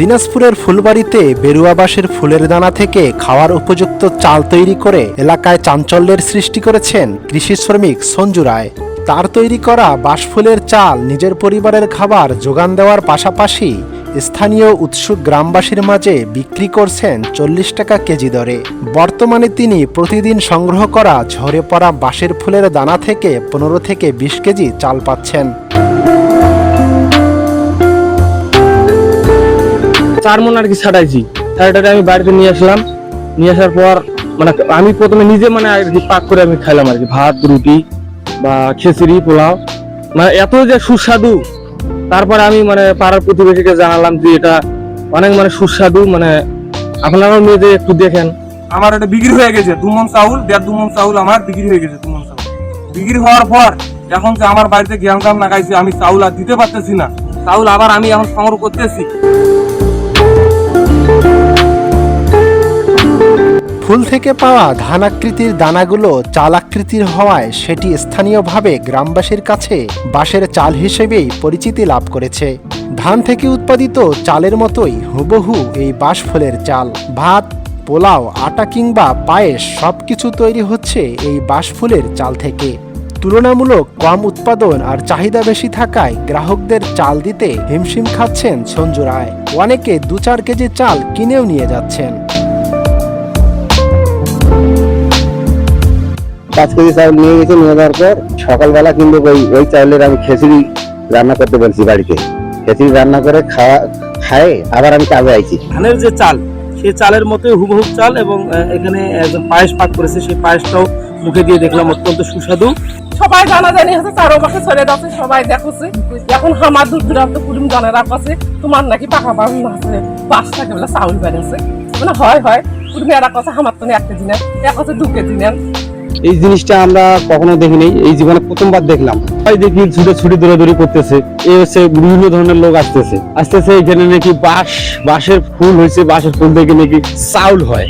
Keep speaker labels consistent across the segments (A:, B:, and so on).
A: দিনাজপুরের ফুলবাড়িতে বেরুয়া বাঁশের ফুলের দানা থেকে খাওয়ার উপযুক্ত চাল তৈরি করে এলাকায় চাঞ্চল্যের সৃষ্টি করেছেন কৃষি শ্রমিক সঞ্জু রায়। তার তৈরি করা বাঁশফুলের চাল নিজের পরিবারের খাবার যোগান দেওয়ার পাশাপাশি স্থানীয় উৎসুক গ্রামবাসীর মাঝে বিক্রি করছেন চল্লিশ টাকা কেজি দরে। বর্তমানে তিনি প্রতিদিন সংগ্রহ করা ঝরে পড়া বাঁশের ফুলের দানা থেকে পনেরো থেকে বিশ কেজি চাল পাচ্ছেন।
B: চার মন আর কি ছাটাইছি। ছাটাইটা আমি বাড়িতে নিয়ে আসলাম। নিয়ে আসার পর মানে আমি প্রথমে নিজে মানে আর কি পাক করে আমি খাইলাম আর কি। ভাত, রুটি বা খিচুড়ি, পোলাও। মানে এত যে সুস্বাদু। তারপরে আমি মানে পাড়ার প্রতিবেশীকে জানালাম যে এটা অনেক মানে সুস্বাদু। মানে আপনারাও নিজে একটু দেখেন।
C: আমার এটা বিক্রি হয়ে গেছে দুমন চাউল, দেড় দুমন চাউল আমার বিক্রি হয়ে গেছে দুমন চাউল। বিক্রি হওয়ার পর এখন যে আমার বাড়িতে জ্ঞান কাম লাগাইছে, আমি চাউল আর দিতে পারতেছি না। চাউল আবার আমি এখন সংগ্রহ করতেছি।
A: ফুল থেকে পাওয়া ধান আকৃতির দানাগুলো চাল আকৃতির হওয়ায় সেটি স্থানীয়ভাবে গ্রামবাসীর কাছে বাঁশের চাল হিসেবেই পরিচিতি লাভ করেছে। ধান থেকে উৎপাদিত চালের মতোই হুবহু এই বাঁশফুলের চাল। ভাত, পোলাও, আটা কিংবা পায়েস সবকিছু তৈরি হচ্ছে এই বাঁশফুলের চাল থেকে। তুলনামূলক কম উৎপাদন আর চাহিদা বেশি থাকায় গ্রাহকদের চাল দিতে হিমশিম খাচ্ছেন সঞ্জু রায়। অনেকে দু চার কেজি চাল কিনেও নিয়ে যাচ্ছেন।
D: পাঁচ কেজি চাউল নিয়ে গেছে নিয়ে যাওয়ার পর সকালবেলা কিন্তু ওই ওই চাউলের আমি খিচুড়ি রান্না করতে বলছি বাড়িতে। খিচুড়ি রান্না করে খাওয়া খায় আবার আমি কাজে আইছি।
B: ধানের যে চাল সেই চালের মতোই হুবহু চাল এবং এখানে একজন পায়েস পাক করেছে সেই পায়েসটাও মুখে দিয়ে দেখলাম অত্যন্ত সুস্বাদু।
E: সবাই জানাজানি হচ্ছে চারো পাশে ছড়ে যাচ্ছে সবাই দেখছে। এখন আমার দূর দূরান্ত কুটুম জানেরা কাছে তোমার নাকি পাকা বাবু আছে বাস থাকে বলে চাউল বেড়েছে। মানে হয় হয় কুটুম এরা কাছে আমার তো এক কেজি নেন এক কাছে দু কেজি নেন
B: এই জিনিসটা আমরা কখনো দেখিনি। এই জীবনে প্রথমবার দেখলাম। তাই দেখি ছুটে ছুটি দৌড়াদৌড়ি করতেছে। এ হচ্ছে বিভিন্ন ধরনের লোক আসতেছে। আসতেছে এখানে নাকি বাঁশ, বাঁশের ফুল হয়েছে। বাঁশের ফুল দেখে নাকি চাউল হয়।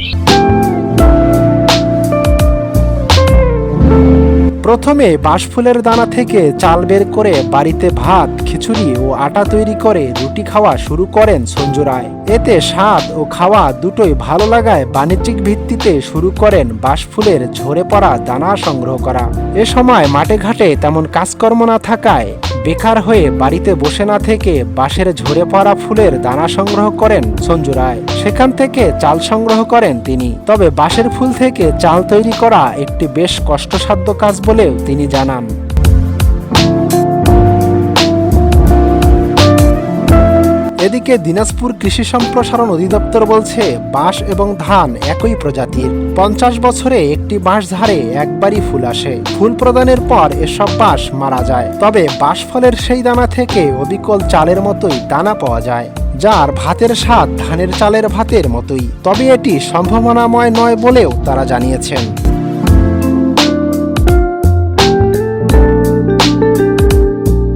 A: প্রথমে বাঁশফুলের দানা থেকে চাল বের করে বাড়িতে ভাত, খিচুড়ি ও আটা তৈরি করে রুটি খাওয়া শুরু করেন সঞ্জু রায়। এতে স্বাদ ও খাওয়া দুটোই ভালো লাগায় বাণিজ্যিক ভিত্তিতে শুরু করেন বাঁশফুলের ঝরে পড়া দানা সংগ্রহ করা। এ সময় মাঠে ঘাটে তেমন কাজকর্ম না থাকায় বেকার হয়ে বাড়িতে বসে না থেকে বাঁশের ঝরে পড়া ফুলের দানা সংগ্রহ করেন সঞ্জু রায়। সেখান থেকে চাল সংগ্রহ করেন তিনি। তবে বাঁশের ফুল থেকে চাল তৈরি করা একটি বেশ কষ্টসাধ্য কাজ বলেও তিনি জানান। এদিকে দিনাজপুর কৃষি সম্প্রসারণ অধিদপ্তর বলছে, বাঁশ এবং ধান একই প্রজাতির। পঞ্চাশ বছরে একটি বাঁশ ধারে একবারই ফুল আসে। ফুল প্রদানের পর এসব বাঁশ মারা যায়। তবে বাঁশ ফলের সেই দানা থেকে অবিকল চালের মতোই দানা পাওয়া যায়, যার ভাতের স্বাদ ধানের চালের ভাতের মতোই। তবে এটি সম্ভাবনাময় নয় বলেও তারা জানিয়েছেন।